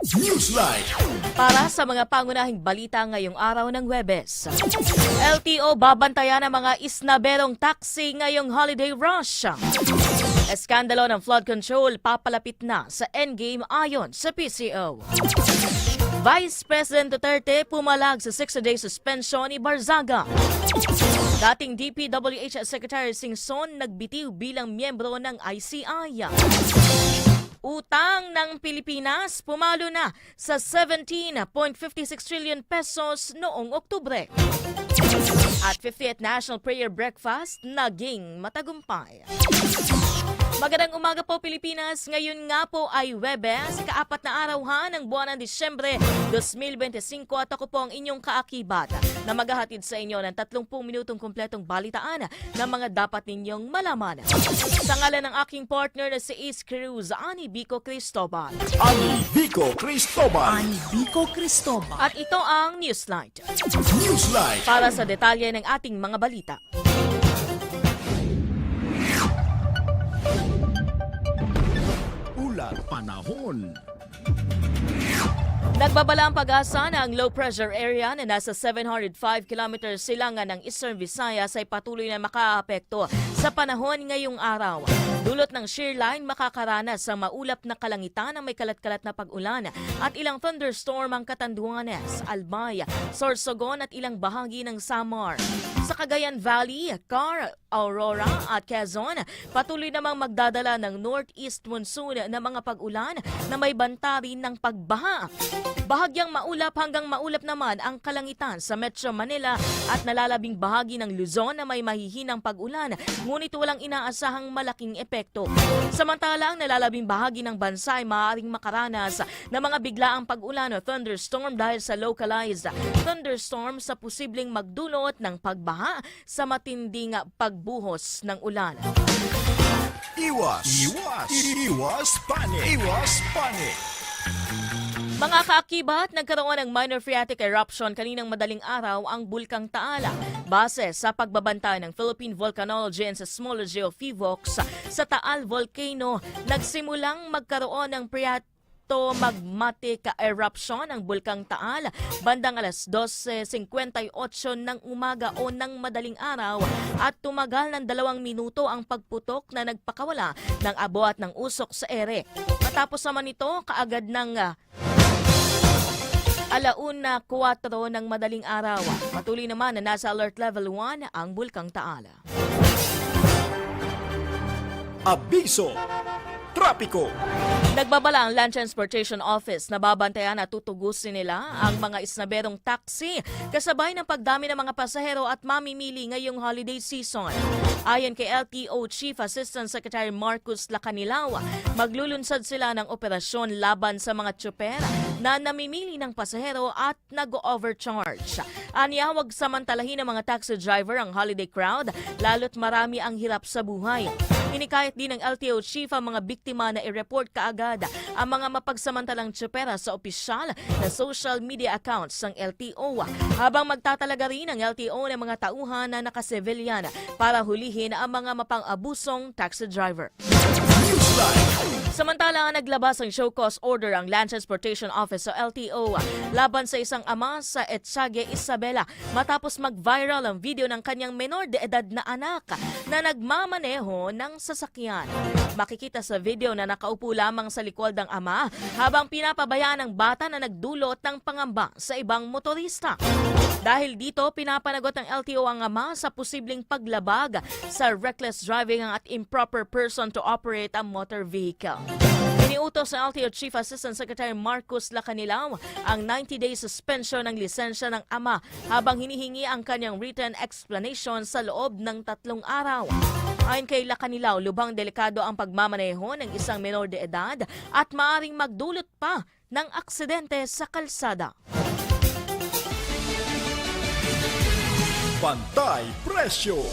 Newsline. Para sa mga pangunahing balita ngayong araw ng Webes. LTO babantayan ang mga isnaberong taxi ngayong holiday rush. Eskandalo ng flood control papalapit na sa endgame ayon sa PCO. Vice President Duterte pumalag sa 60-day suspension ni Barzaga. Dating DPWH Secretary Singson nagbitiw bilang miyembro ng ICI. Utang ng Pilipinas pumalo na sa 17.56 trillion pesos noong Oktubre. At 50th National Prayer Breakfast naging matagumpay. Magandang umaga po Pilipinas. Ngayon nga po ay Webes, kaapat na araw ha ng buwan ng Disyembre 2025 at ako po ang inyong kaakibat na maghahatid sa inyo ng 30 minutong kumpletong balitaan ng mga dapat ninyong malaman. Sa ngalan ng aking partner na si Ace Cruz, Ani Bico Cristobal. Ani Vico Cristobal. Bico Cristobal. At ito ang Newslight Newsline. para sa detalye ng ating mga balita. Panahon. Nagbabala ang pag-asa na ang low pressure area na nasa 705 kilometers silangan ng Eastern Visayas ay patuloy na makaapekto sa panahon ngayong araw. Dulot ng shear line makakaranas sa maulap na kalangitan ng may kalat-kalat na pag-ulan at ilang thunderstorm ang Katanduanes, Albay, Sorsogon at ilang bahagi ng Samar. Sa Cagayan Valley, Car, Aurora at Quezon, patuloy namang magdadala ng northeast monsoon na mga pag-ulan na may banta rin ng pagbaha. Bahagyang maulap hanggang maulap naman ang kalangitan sa Metro Manila at nalalabing bahagi ng Luzon na may mahihinang pag-ulan ngunit walang inaasahang malaking epekto. Samantala, ang nalalabing bahagi ng bansa ay maaaring makaranas ng mga biglaang pag-ulan o thunderstorm dahil sa localized thunderstorm sa posibleng magdulot ng pagbaha sa matinding pagbuhos ng ulan. Iwas. Iwas. Iwas panic. Iwas panic. Mga kaakibat, nagkaroon ng minor phreatic eruption kaninang madaling araw ang Bulkang Taala. Base sa pagbabanta ng Philippine Volcanology and Seismology of FIVOX sa Taal Volcano, nagsimulang magkaroon ng phreatic magmatic eruption ng Bulkang Taal bandang alas 12.58 ng umaga o ng madaling araw at tumagal ng dalawang minuto ang pagputok na nagpakawala ng abo at ng usok sa ere. Matapos naman ito, kaagad ng Alauna 4 ng madaling araw. Patuloy naman na nasa alert level 1 ang Bulkang Taala. Abiso. Trapiko. Nagbabala ang Land Transportation Office na babantayan at tutugusin nila ang mga isnaberong taxi kasabay ng pagdami ng mga pasahero at mamimili ngayong holiday season. Ayon kay LTO Chief Assistant Secretary Marcus Lacanilaw, maglulunsad sila ng operasyon laban sa mga tsuper na namimili ng pasahero at nag-overcharge. Anya, wag samantalahin ng mga taxi driver ang holiday crowd lalo't marami ang hirap sa buhay. Inikayat din ng LTO Chief ang mga biktima na i-report kaagad ang mga mapagsamantalang tsupera sa opisyal na social media accounts ng LTO habang magtatalaga rin ang LTO ng mga tauhan na nakasivilyan para hulihin ang mga mapang-abusong taxi driver. Samantala, naglabas ng show cause order ang Land Transportation Office o LTO laban sa isang ama sa Etsague, Isabela matapos mag-viral ang video ng kanyang menor de edad na anak na nagmamaneho ng sasakyan. Makikita sa video na nakaupo lamang sa likod ng ama habang pinapabayaan ng bata na nagdulot ng pangamba sa ibang motorista. Dahil dito, pinapanagot ng LTO ang ama sa posibleng paglabag sa reckless driving at improper person to operate a motor vehicle. Iniutos sa LTO Chief Assistant Secretary Marcus Lacanilaw ang 90-day suspension ng lisensya ng ama habang hinihingi ang kanyang written explanation sa loob ng tatlong araw. Ayon kay Lacanilaw, lubhang delikado ang pagmamaneho ng isang menor de edad at maaring magdulot pa ng aksidente sa kalsada. Pantay Presyo.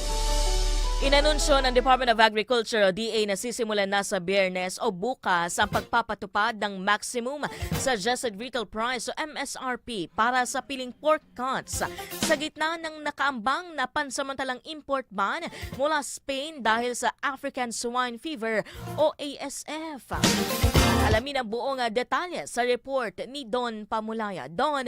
Inanunsyo ng Department of Agriculture o DA na sisimulan na sa biyernes o bukas ang pagpapatupad ng maximum suggested retail price o MSRP para sa piling pork cuts sa gitna ng nakaambang na pansamantalang import ban mula Spain dahil sa African Swine Fever o ASF. Alamin ang buong detalye sa report ni Don Pamulaya. Don,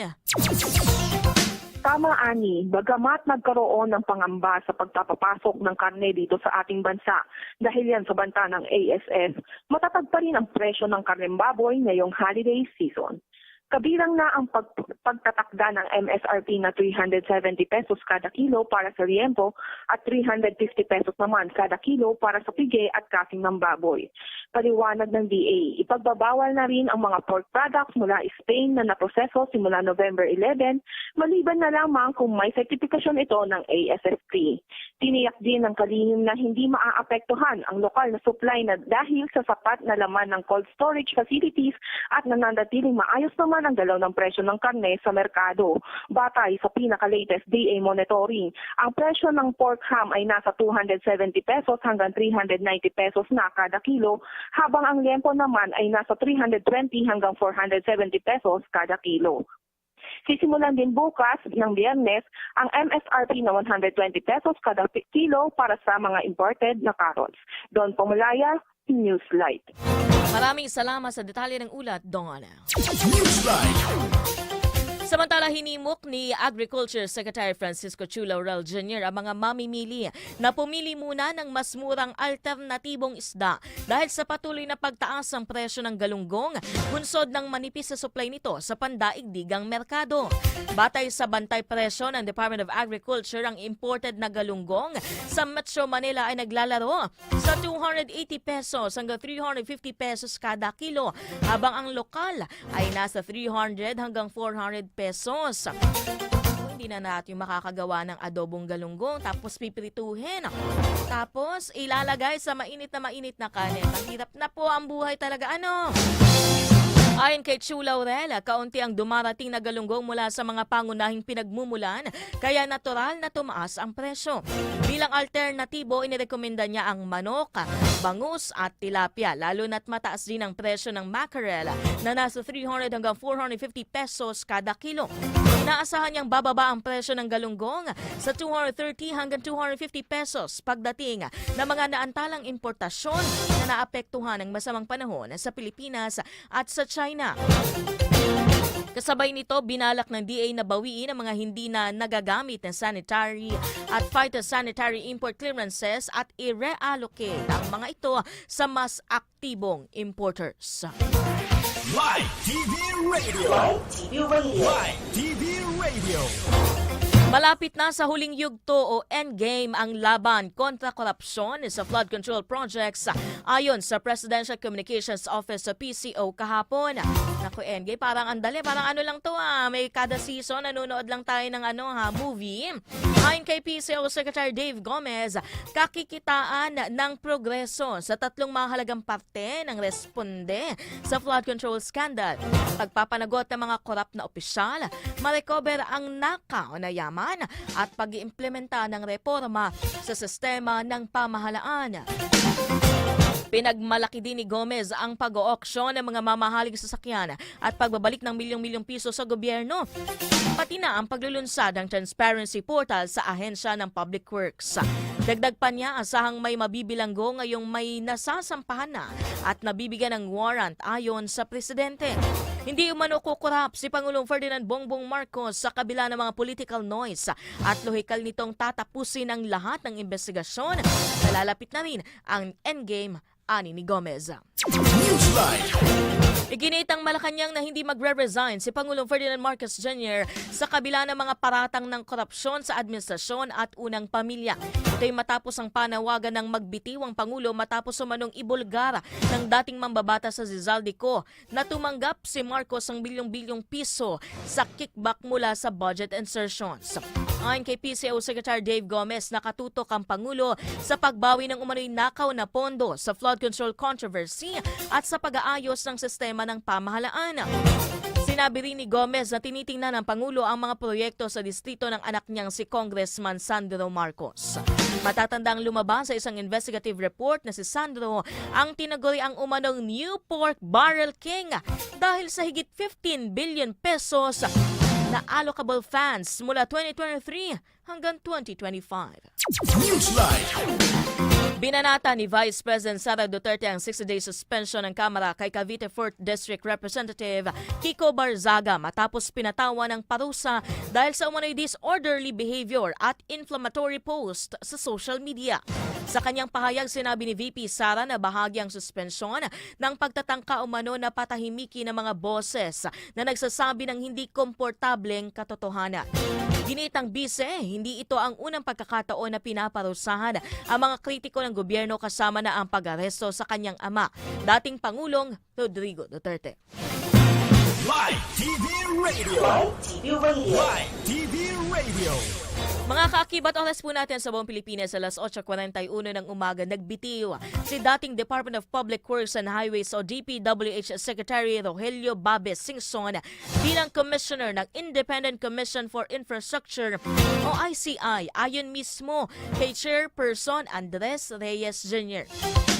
Tama, Ani. Bagamat nagkaroon ng pangamba sa pagpapapasok ng karne dito sa ating bansa dahil yan sa banta ng ASF, matatag pa rin ang presyo ng karneng baboy ngayong holiday season. Kabilang na ang pag- pagtatakda ng MSRP na 370 pesos kada kilo para sa liempo at 350 pesos naman kada kilo para sa pige at kasing ng baboy. Paliwanag ng DA, ipagbabawal na rin ang mga pork products mula Spain na naproseso simula November 11, maliban na lamang kung may sertifikasyon ito ng ASF3. Tiniyak din ng kalihim na hindi maaapektuhan ang lokal na supply na dahil sa sapat na laman ng cold storage facilities at nananatiling maayos naman ang galaw ng presyo ng karne sa merkado. Batay sa pinaka-latest DA monitoring, ang presyo ng pork ham ay nasa 270 pesos hanggang 390 pesos na kada kilo, habang ang liempo naman ay nasa 320 hanggang 470 pesos kada kilo. Sisimulan din bukas ng biyernes ang MSRP na 120 pesos kada kilo para sa mga imported na carrots. Don Pomulaya, Newslight. Maraming salamat sa detalye ng ulat, Don. Newsline. Samantala, hinimok ni Agriculture Secretary Francisco Chula Laurel Jr. ang mga mamimili na pumili muna ng mas murang alternatibong isda dahil sa patuloy na pagtaas ng presyo ng galunggong, bunsod ng manipis sa supply nito sa pandaigdigang merkado. Batay sa bantay presyo ng Department of Agriculture, ang imported na galunggong sa Metro Manila ay naglalaro sa 280 pesos hanggang 350 pesos kada kilo, habang ang lokal ay nasa 300 hanggang 400 pesos. Kung hindi na natin makakagawa ng adobong galunggong tapos pipirituhin. Tapos ilalagay sa mainit na mainit na kanin. Mahirap na po ang buhay talaga. Ano? Ayon kay Chu Laurel, kaunti ang dumarating na galunggong mula sa mga pangunahing pinagmumulan, kaya natural na tumaas ang presyo. Bilang alternatibo, inirekomenda niya ang manok, bangus at tilapia, lalo na't mataas din ang presyo ng mackerel na nasa 300 hanggang 450 pesos kada kilo. Inaasahan niyang bababa ang presyo ng galunggong sa 230 hanggang 250 pesos pagdating ng mga naantalang importasyon na naapektuhan ng masamang panahon sa Pilipinas at sa China. Kasabay nito, binalak ng DA na bawiin ang mga hindi na nagagamit ng sanitary at phytosanitary import clearances at i-reallocate ang mga ito sa mas aktibong importers. Live TV Radio. Live TV Radio. Radio. Malapit na sa huling yugto o endgame ang laban kontra korupsyon sa flood control projects ayon sa Presidential Communications Office sa PCO kahapon. Naku, endgame, parang andali, parang ano lang to ah, may kada season, nanonood lang tayo ng ano ha, movie. Ayon kay PCO Secretary Dave Gomez, kakikitaan ng progreso sa tatlong mahalagang parte ng responde sa flood control scandal. Pagpapanagot ng mga korap na opisyal, marecover ang nakaw na yaman at pag-iimplementa ng reforma sa sistema ng pamahalaan. Pinagmalaki din ni Gomez ang pag-auction ng mga mamahaling sasakyan at pagbabalik ng milyong-milyong piso sa gobyerno. Pati na ang paglulunsad ng transparency portal sa ahensya ng Public Works. Dagdag pa niya, asahang may mabibilanggo ngayong may nasasampahan na at nabibigyan ng warrant ayon sa presidente. Hindi umano kukurap si Pangulong Ferdinand Bongbong Marcos sa kabila ng mga political noise at lohikal nitong tatapusin ang lahat ng investigasyon. Nalalapit na rin ang endgame ani ni Gomez. Newsline. Iginitang Malacanang na hindi magre-resign si Pangulong Ferdinand Marcos Jr. sa kabila ng mga paratang ng korupsyon sa administrasyon at unang pamilya. Ito ay matapos ang panawagan ng magbitiwang Pangulo matapos umanong ibulgar ng dating mambabata sa Zizaldico na tumanggap si Marcos ng bilyong-bilyong piso sa kickback mula sa budget insertions. Ayon kay PCO Secretary Dave Gomez, nakatutok ang Pangulo sa pagbawi ng umano'y nakaw na pondo sa flood control controversy at sa pag-aayos ng sistema ng pamahalaan. Sinabi rin ni Gomez na tinitingnan ng Pangulo ang mga proyekto sa distrito ng anak niyang si Congressman Sandro Marcos. Matatandang lumabas sa isang investigative report na si Sandro ang tinaguri ang umanong New Pork Barrel King dahil sa higit 15 billion pesos na allocable funds mula 2023 hanggang 2025. Newsline. Binanata ni Vice President Sara Duterte ang 60-day suspension ng Kamara kay Cavite 4th District Representative Kiko Barzaga matapos pinatawa ng parusa dahil sa umano'y disorderly behavior at inflammatory post sa social media. Sa kanyang pahayag, sinabi ni VP Sara na bahagi ang suspensyon ng pagtatangka umano na patahimiki ng mga boses na nagsasabi ng hindi komportableng katotohanan. Ginitang bise, hindi ito ang unang pagkakataon na pinaparusahan ang mga kritiko ng gobyerno kasama na ang pag-aresto sa kanyang ama, dating Pangulong Rodrigo Duterte. Live TV Radio. Live TV Radio. Live TV Radio. Mga kaakibat oras po natin sa buong Pilipinas alas 8.41 ng umaga nagbitiw si dating Department of Public Works and Highways o DPWH Secretary Rogelio Babes Singson bilang Commissioner ng Independent Commission for Infrastructure o ICI ayon mismo kay Chairperson Andres Reyes Jr.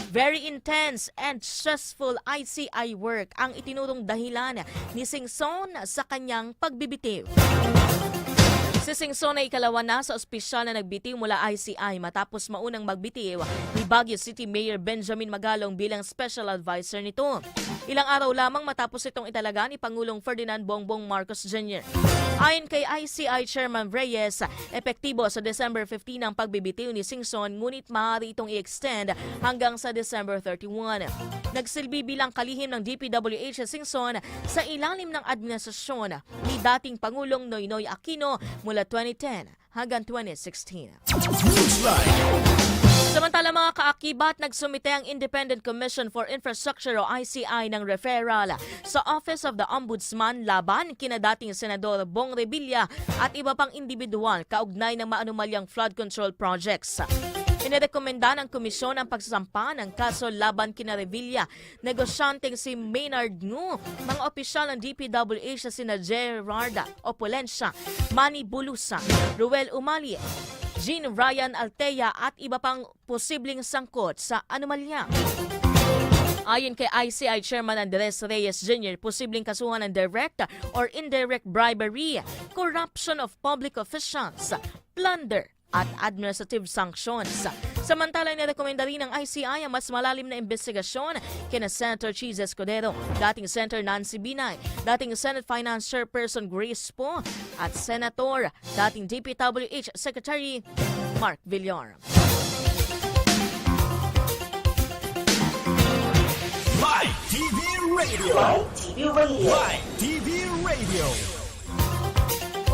Very intense and stressful ICI work ang itinurong dahilan ni Singson sa kanyang pagbibitiw. Si Singson ay ikalawa na sa ospisyal na nagbitiw mula ICI matapos maunang magbitiw ni Baguio City Mayor Benjamin Magalong bilang special advisor nito. Ilang araw lamang matapos itong italaga ni Pangulong Ferdinand Bongbong Marcos Jr. Ayon kay ICI Chairman Reyes, epektibo sa December 15 ang pagbibitiw ni Singson ngunit maaari itong i-extend hanggang sa December 31. Nagsilbi bilang kalihim ng DPWH si Singson sa ilalim ng administrasyon ni dating Pangulong Noynoy Aquino mula 2010 hanggang 2016. Samantala mga kaakibat, nagsumite ang Independent Commission for Infrastructure o ICI ng referral sa Office of the Ombudsman laban kina dating Senador Bong Revilla at iba pang individual kaugnay ng maanumalyang flood control projects. Inirekomenda ng komisyon ang pagsasampa ng kaso laban kina Revilla, negosyanteng si Maynard Ngu, mga opisyal ng DPWH na sina Gerarda Opulencia, Manny Bulusa, Ruel Umali, Jean Ryan Altea at iba pang posibleng sangkot sa anomalya. Ayon kay ICI Chairman Andres Reyes Jr., posibleng kasuhan ng direct or indirect bribery, corruption of public officials, plunder, at administrative sanctions. Samantala, nirekomenda rin ng ICI ang mas malalim na investigasyon kina Senator Cheese Escudero, dating Senator Nancy Binay, dating Senate Finance Chairperson Grace Po, at Senator, dating DPWH Secretary Mark Villar. Live TV Radio. Live TV Radio. Live TV Radio.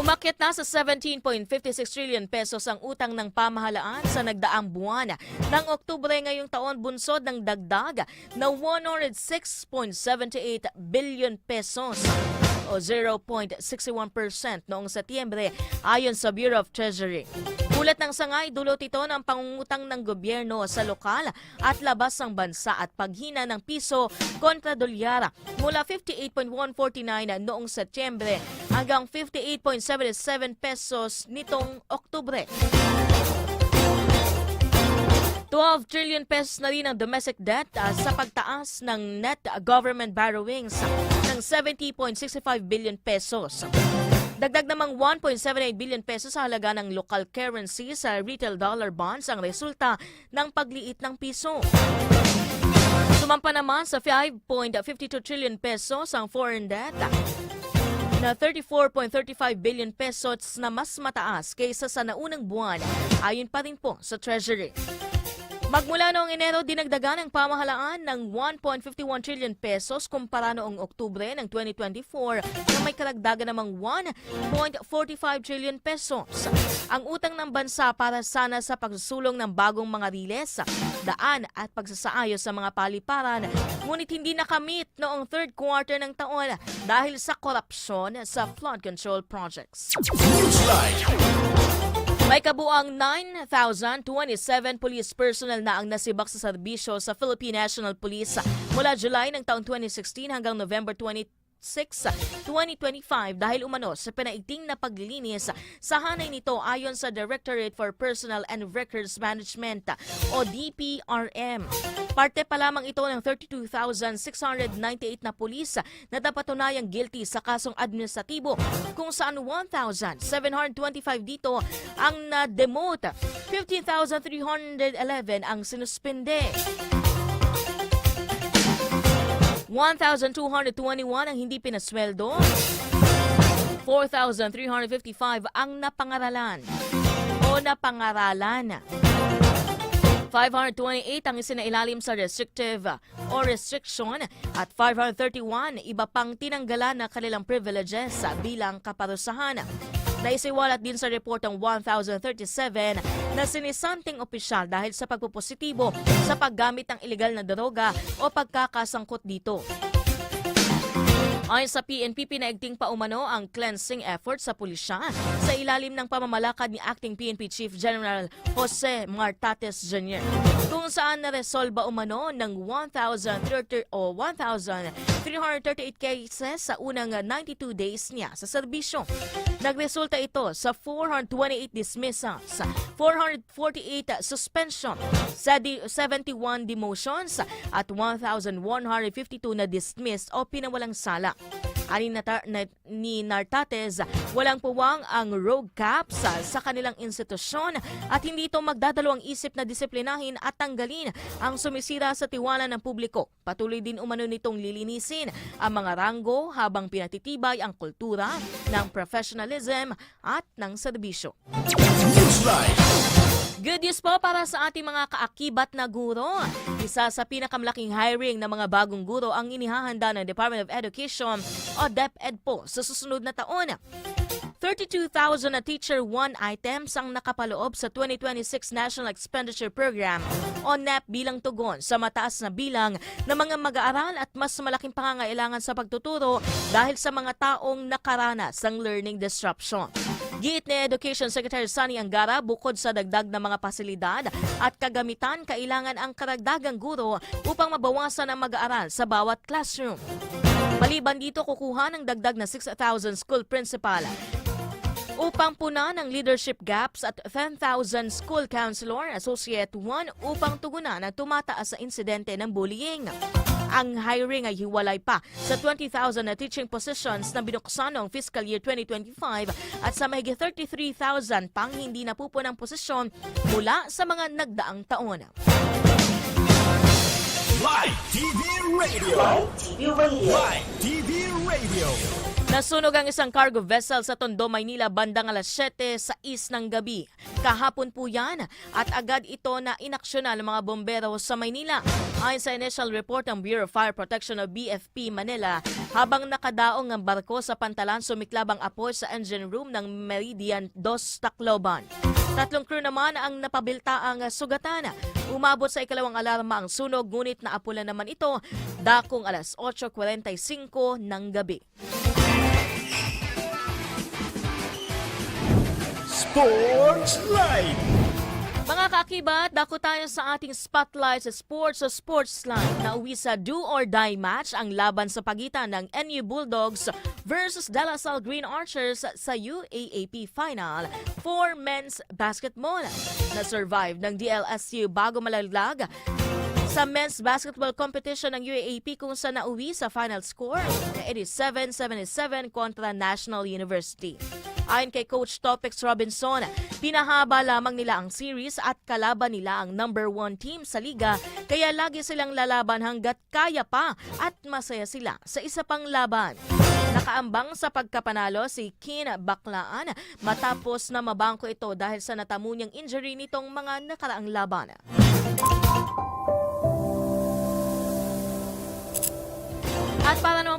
Umakyat na sa 17.56 trillion pesos ang utang ng pamahalaan sa nagdaang buwan. Ng Oktubre ngayong taon bunsod ng dagdag na 106.78 billion pesos o 0.61% noong Setyembre ayon sa Bureau of Treasury. Ulat ng sangay, dulot ito ng pangungutang ng gobyerno sa lokal at labas ng bansa at paghina ng piso kontra dolyara mula 58.149 noong Setyembre hanggang 58.77 pesos nitong Oktubre. 12 trillion pesos na rin ang domestic debt ah, sa pagtaas ng net government borrowings ng 70.65 billion pesos. Dagdag namang 1.78 billion pesos sa halaga ng local currency sa retail dollar bonds ang resulta ng pagliit ng piso. Sumampa naman sa 5.52 trillion pesos ang foreign debt na 34.35 billion pesos na mas mataas kaysa sa naunang buwan ayon pa rin po sa Treasury. Magmula noong Enero, dinagdagan ng pamahalaan ng 1.51 trillion pesos kumpara noong Oktubre ng 2024 na may karagdagan namang 1.45 trillion pesos. Ang utang ng bansa para sana sa pagsusulong ng bagong mga riles, daan at pagsasaayos sa mga paliparan, ngunit hindi nakamit noong third quarter ng taon dahil sa korupsyon sa flood control projects. May kabuang 9,027 police personnel na ang nasibak sa serbisyo sa Philippine National Police mula July ng taong 2016 hanggang November 26, 2025 dahil umano sa pinaigting na paglilinis sa hanay nito ayon sa Directorate for Personnel and Records Management o DPRM. Parte pa lamang ito ng 32,698 na pulis na napatunayang guilty sa kasong administratibo kung saan 1,725 dito ang na-demote, 15,311 ang sinuspinde. 1,221 ang hindi pinasweldo. 4,355 ang napangaralan o napangaralan. 528 ang isinailalim sa restrictive o restriction at 531 iba pang tinanggalan na kanilang privileges bilang kaparusahan. Naisiwalat din sa report ang 1,037 na sinisanting opisyal dahil sa pagpupositibo sa paggamit ng ilegal na droga o pagkakasangkot dito. Ayon sa PNP, pinaigting pa umano ang cleansing effort sa pulisya sa ilalim ng pamamalakad ni Acting PNP Chief General Jose Martates Jr. Kung saan naresolba umano ng 1,030 o 1,338 cases sa unang 92 days niya sa serbisyo. Nagresulta ito sa 428 dismissals, 448 suspension, 71 demotions at 1,152 na dismissed o pinawalang sala. Na, na ni Nartates, walang puwang ang rogue caps sa, sa kanilang institusyon at hindi ito magdadalawang isip na disiplinahin at tanggalin ang sumisira sa tiwala ng publiko. Patuloy din umano nitong lilinisin ang mga ranggo habang pinatitibay ang kultura ng professionalism at ng serbisyo. Newsline. Good news po para sa ating mga kaakibat na guro. Isa sa pinakamalaking hiring ng mga bagong guro ang inihahanda ng Department of Education o DepEd po sa susunod na taon. 32,000 na Teacher One items ang nakapaloob sa 2026 National Expenditure Program o NEP bilang tugon sa mataas na bilang ng mga mag-aaral at mas malaking pangangailangan sa pagtuturo dahil sa mga taong nakaranas ng learning disruption. Giit ni Education Secretary Sunny Angara, bukod sa dagdag na mga pasilidad at kagamitan, kailangan ang karagdagang guro upang mabawasan ang mag-aaral sa bawat classroom. Maliban dito, kukuha ng dagdag na 6,000 school principal upang puna ng leadership gaps at 10,000 school counselor associate 1 upang tugunan ang tumataas sa insidente ng bullying. Ang hiring ay hiwalay pa sa 20,000 na teaching positions na binuksan noong fiscal year 2025 at sa mahigit 33,000 pang hindi napupunang posisyon mula sa mga nagdaang taon. Live TV Radio. Live TV Radio. Nasunog ang isang cargo vessel sa Tondo, Maynila bandang alas 7 sa is ng gabi. Kahapon po yan at agad ito na inaksyonan ng mga bombero sa Maynila. Ayon sa initial report ng Bureau of Fire Protection o BFP Manila, habang nakadaong ang barko sa pantalan sumiklab ang apoy sa engine room ng Meridian 2 Tacloban. Tatlong crew naman ang napabiltaang sugatan. Umabot sa ikalawang alarma ang sunog ngunit naapula naman ito dakong alas 8.45 ng gabi. Sports Live. Mga kakibat, dako tayo sa ating spotlight sa sports sa sports line. Nauwi sa do or die match ang laban sa pagitan ng NU Bulldogs versus De La Salle Green Archers sa UAAP Final for men's basketball. Na-survive ng DLSU bago malaglag sa men's basketball competition ng UAAP kung saan nauwi sa final score na 87-77 kontra National University. Ayon kay Coach Topex Robinson, pinahaba lamang nila ang series at kalaban nila ang number one team sa liga kaya lagi silang lalaban hanggat kaya pa at masaya sila sa isa pang laban. Nakaambang sa pagkapanalo si Kin Baklaan matapos na mabangko ito dahil sa natamo niyang injury nitong mga nakaraang laban.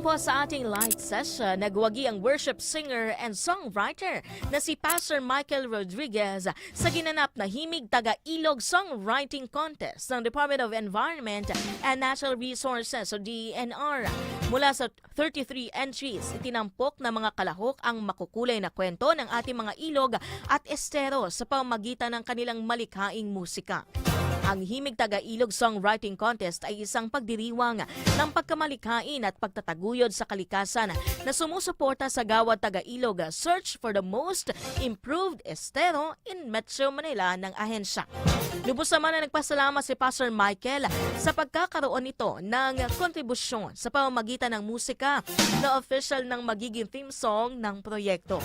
Po sa ating light session, nagwagi ang worship singer and songwriter na si Pastor Michael Rodriguez sa ginanap na Himig Taga-Ilog Songwriting Contest ng Department of Environment and Natural Resources o DENR. Mula sa 33 entries, itinampok na mga kalahok ang makukulay na kwento ng ating mga ilog at estero sa pamamagitan ng kanilang malikhaing musika. Ang Himig Taga-Ilog Songwriting Contest ay isang pagdiriwang ng pagkamalikhain at pagtataguyod sa kalikasan na sumusuporta sa Gawad Taga-Ilog Search for the Most Improved Estero in Metro Manila ng ahensya. Lubos naman na nagpasalamat si Pastor Michael sa pagkakaroon nito ng kontribusyon sa pamamagitan ng musika na official ng magiging theme song ng proyekto.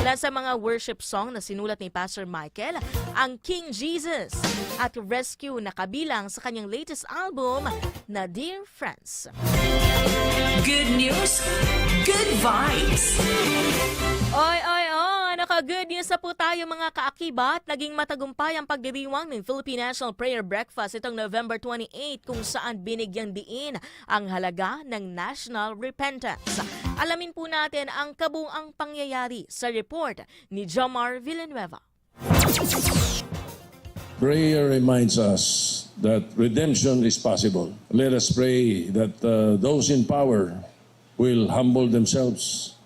Ilan sa mga worship song na sinulat ni Pastor Michael, ang King Jesus at Rescue na kabilang sa kanyang latest album na Dear Friends. Good news, good vibes. Oy, oy, Naka-good news na po tayo mga kaakibat. Naging matagumpay ang pagdiriwang ng Philippine National Prayer Breakfast itong November 28 kung saan binigyang diin ang halaga ng national repentance. Alamin po natin ang kabuang pangyayari sa report ni Jomar Villanueva. Prayer reminds us that redemption is possible. Let us pray that uh, those in power will humble themselves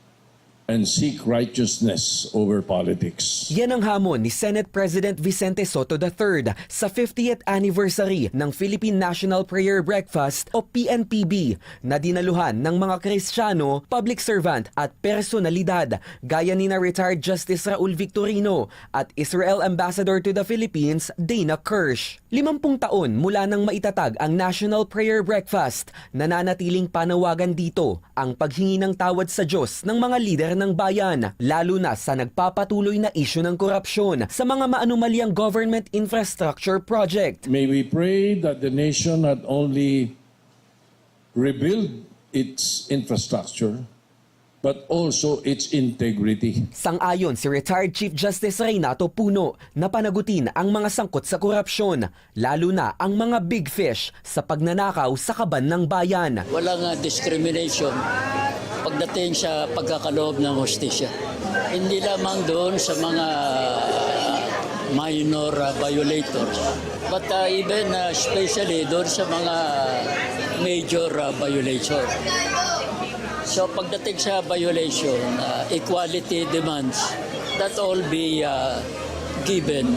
and seek righteousness over politics. Yan ang hamon ni Senate President Vicente Soto III sa 50th anniversary ng Philippine National Prayer Breakfast o PNPB na dinaluhan ng mga Kristiyano, public servant at personalidad gaya ni na retired Justice Raul Victorino at Israel Ambassador to the Philippines Dana Kirsch. Limampung taon mula nang maitatag ang National Prayer Breakfast, nananatiling panawagan dito ang paghingi ng tawad sa Diyos ng mga lider ng bayan, lalo na sa nagpapatuloy na isyu ng korupsyon sa mga maanumalyang government infrastructure project. May we pray that the nation not only rebuild its infrastructure, but also its integrity. Sang-ayon si retired Chief Justice Reynato Puno na panagutin ang mga sangkot sa korupsyon, lalo na ang mga big fish sa pagnanakaw sa kaban ng bayan. walang discrimination pagdating sa pagkakaloob ng hostisya. Hindi lamang doon sa mga minor uh, violators, but uh, even uh, especially doon sa mga major uh, violator. So pagdating sa violation, uh, equality demands that all be uh, given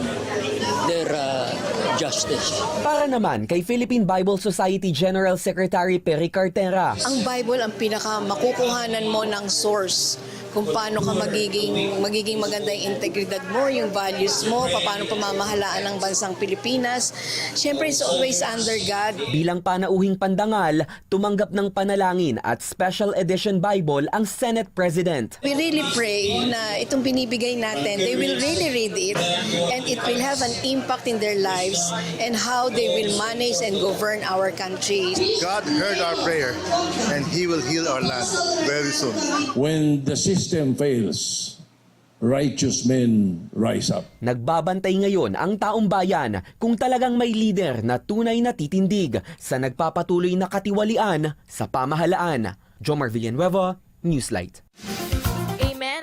their uh, justice. Para naman kay Philippine Bible Society General Secretary Perry Cartera, Ang Bible ang pinaka makukuhanan mo ng source kung paano ka magiging magiging maganda yung integridad mo, yung values mo, paano pamamahalaan ng bansang Pilipinas. Siyempre, it's always under God. Bilang panauhing pandangal, tumanggap ng panalangin at special edition Bible ang Senate President. We really pray na itong binibigay natin, they will really read it and it will have an impact in their lives and how they will manage and govern our country. God heard our prayer and He will heal our land very soon. When the system fails, righteous men rise up. Nagbabantay ngayon ang taong bayan kung talagang may leader na tunay na titindig sa nagpapatuloy na katiwalian sa pamahalaan. Jomar Villanueva, Newslight.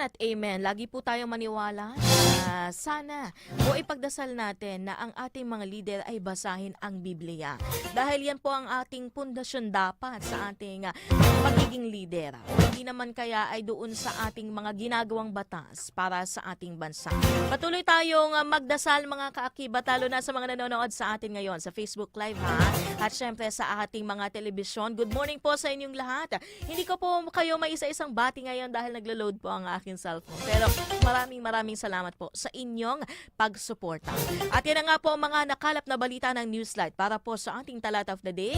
At amen. Lagi po tayong maniwala na sana o ipagdasal natin na ang ating mga leader ay basahin ang Biblia. Dahil yan po ang ating pundasyon dapat sa ating ah, pagiging leader. Hindi naman kaya ay doon sa ating mga ginagawang batas para sa ating bansa. Patuloy tayong ah, magdasal mga kaakibat, lalo na sa mga nanonood sa atin ngayon sa Facebook Live ha. At syempre sa ating mga telebisyon. Good morning po sa inyong lahat. Hindi ko po kayo may isa-isang bati ngayon dahil naglo-load po ang aking cellphone. Pero maraming maraming salamat po sa inyong pagsuporta. At yan na nga po ang mga nakalap na balita ng Newslight para po sa ating talat of the day.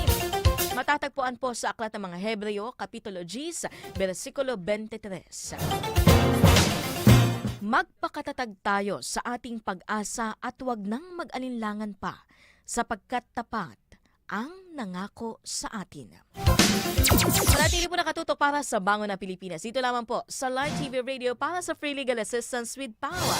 Matatagpuan po sa Aklat ng mga Hebreo, Kapitulo 10, versikulo 23. Magpakatatag tayo sa ating pag-asa at huwag nang mag-alinlangan pa sapagkat tapat ang nangako sa atin. Manatili po nakatutok para sa Bango na Pilipinas. Dito lamang po sa Live TV Radio para sa Free Legal Assistance with Power.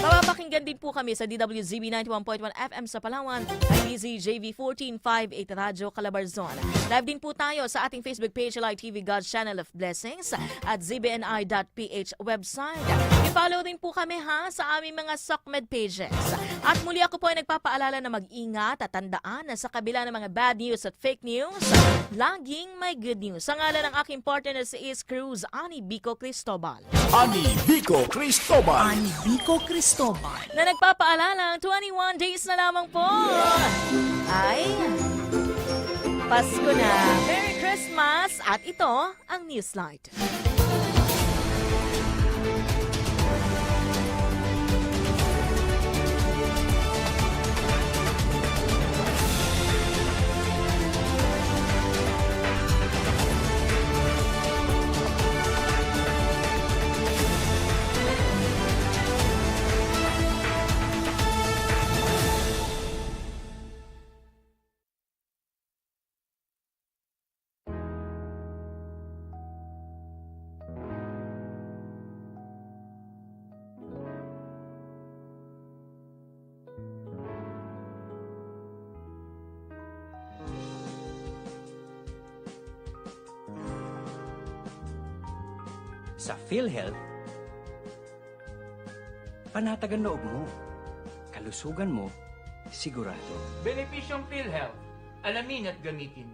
Mapapakinggan din po kami sa DWZB 91.1 FM sa Palawan, IDZJV 1458 Radyo Calabarzon. Live din po tayo sa ating Facebook page Live TV God's Channel of Blessings at zbni.ph website. I-follow din po kami ha sa aming mga SOCMED pages. At muli ako po ay nagpapaalala na mag-ingat at tandaan na sa kabila ng mga bad news at fake news, laging may good news. Sa ngalan ng aking partner na si Is Cruz, Ani Bico Cristobal. Ani Vico Cristobal. Ani Vico Cristobal. na nagpapaalala 21 days na lamang po ay Pasko na. Merry Christmas! At ito ang Newslight. Sa PhilHealth, panatagan loob mo. Kalusugan mo, sigurado. Benepisyong PhilHealth. Alamin at gamitin.